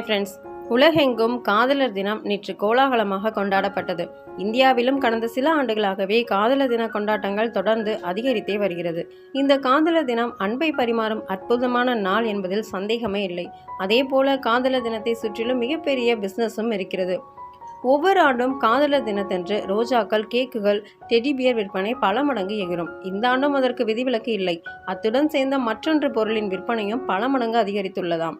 Friends உலகெங்கும் காதலர் தினம் நேற்று கோலாகலமாக கொண்டாடப்பட்டது. இந்தியாவிலும் கடந்த சில ஆண்டுகளாகவே காதலர் தின கொண்டாட்டங்கள் தொடர்ந்து அதிகரித்தே வருகிறது. இந்த காதலர் தினம் அன்பை பரிமாறும் அற்புதமான நாள் என்பதில் சந்தேகமே இல்லை. அதே போல காதலர் தினத்தை சுற்றிலும் மிகப்பெரிய பிஸ்னஸும் இருக்கிறது. ஒவ்வொரு ஆண்டும் காதலர் தினத்தன்று ரோஜாக்கள் கேக்குகள் டெடிபியர் விற்பனை பல மடங்கு எகிரும் இந்த ஆண்டும் அதற்கு விதிவிலக்கு இல்லை. அத்துடன் சேர்ந்த மற்றொன்று பொருளின் விற்பனையும் பல மடங்கு அதிகரித்துள்ளதாம்.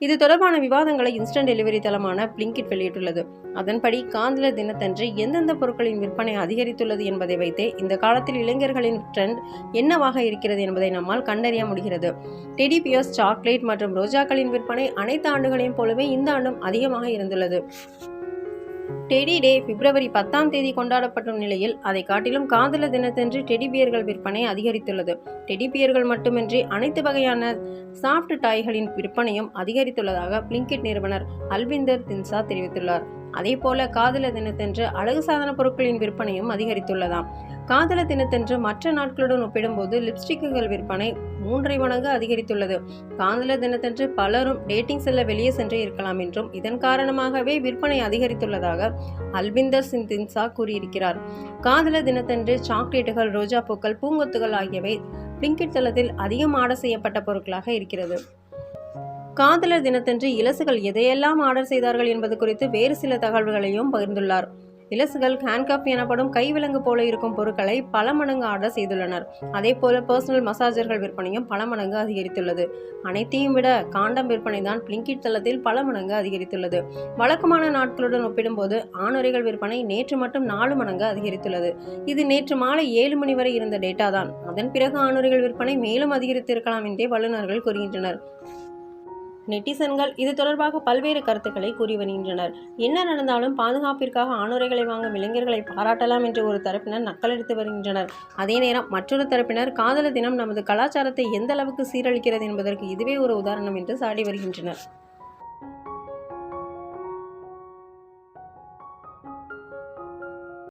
இது தொடர்பான விவாதங்களை இன்ஸ்டன்ட் டெலிவரி தளமான பிளிங்கிட் வெளியிட்டுள்ளது. அதன்படி காந்தில தினத்தன்று எந்தெந்த பொருட்களின் விற்பனை அதிகரித்துள்ளது என்பதை வைத்தே இந்த காலத்தில் இளைஞர்களின் ட்ரெண்ட் என்னவாக இருக்கிறது என்பதை நம்மால் கண்டறிய முடிகிறது. டெடி பியர்ஸ் சாக்லேட் மற்றும் ரோஜாக்களின் விற்பனை அனைத்து ஆண்டுகளையும் போலவே இந்த ஆண்டும் அதிகமாக இருந்துள்ளது. டெடி டே பிப்ரவரி பத்தாம் தேதி கொண்டாடப்படும் நிலையில் அதை காட்டிலும் காதல தினத்தன்று டெடிபியர்கள் விற்பனை அதிகரித்துள்ளது. டெடிபியர்கள் மட்டுமின்றி அனைத்து வகையான சாஃப்ட் டாய்களின் விற்பனையும் அதிகரித்துள்ளதாக பிளிங்கிட் நிறுவனர் அல்விந்தர் தின்சா தெரிவித்துள்ளார். அதேபோல காதலர் தினத்தன்று அழகு சாதன பொருட்களின் விற்பனையும் அதிகரித்துள்ளதாம். காதலர் தினத்தன்று மற்ற நாட்களுடன் ஒப்பிடும்போது லிப்ஸ்டிக்குகள் விற்பனை மூன்றை மடங்கு அதிகரித்துள்ளது. காதலர் தினத்தன்று பலரும் டேட்டிங் செல்ல வெளியே சென்று இருக்கலாம் என்றும் இதன் காரணமாகவே விற்பனை அதிகரித்துள்ளதாக அல்பிந்தர் சிங் தின்சா கூறியிருக்கிறார். காதலர் தினத்தன்று சாக்லேட்டுகள் ரோஜா பூக்கள் பூங்கொத்துகள் ஆகியவை பிளிங்கிட் தளத்தில் அதிகம் ஆட செய்யப்பட்ட பொருட்களாக இருக்கிறது. காதலர் தினத்தன்று இலசுகள் எதையெல்லாம் ஆர்டர் செய்தார்கள் என்பது குறித்து வேறு சில தகவல்களையும் பகிர்ந்துள்ளார். இலசுகள் ஹேண்ட்கப் எனப்படும் கைவிலங்கு போல இருக்கும் பொருட்களை பல மடங்கு ஆர்டர் செய்துள்ளனர். அதே போல பர்சனல் மசாஜர்கள் விற்பனையும் பல மடங்கு அதிகரித்துள்ளது. அனைத்தையும் விட காண்டம் விற்பனை தான் பிளிங்கிட் தளத்தில் பல மடங்கு அதிகரித்துள்ளது. வழக்கமான நாட்களுடன் ஒப்பிடும்போது ஆணுரைகள் விற்பனை நேற்று மட்டும் நாலு மடங்கு அதிகரித்துள்ளது. இது நேற்று மாலை ஏழு மணி வரை இருந்த டேட்டா தான். அதன் பிறகு ஆணுரைகள் விற்பனை மேலும் அதிகரித்திருக்கலாம் என்றே வல்லுநர்கள் கூறுகின்றனர். நெட்டிசன்கள் இது தொடர்பாக பல்வேறு கருத்துக்களை கூறி வருகின்றனர் என்ன நடந்தாலும் பாதுகாப்பிற்காக ஆணுரைகளை வாங்கும் இளைஞர்களை பாராட்டலாம் என்று ஒரு தரப்பினர் நக்கலெடுத்து வருகின்றனர். அதே நேரம் மற்றொரு தரப்பினர் காதல தினம் நமது கலாச்சாரத்தை எந்த அளவுக்கு சீரழிக்கிறது என்பதற்கு இதுவே ஒரு உதாரணம் என்று சாடி வருகின்றனர்.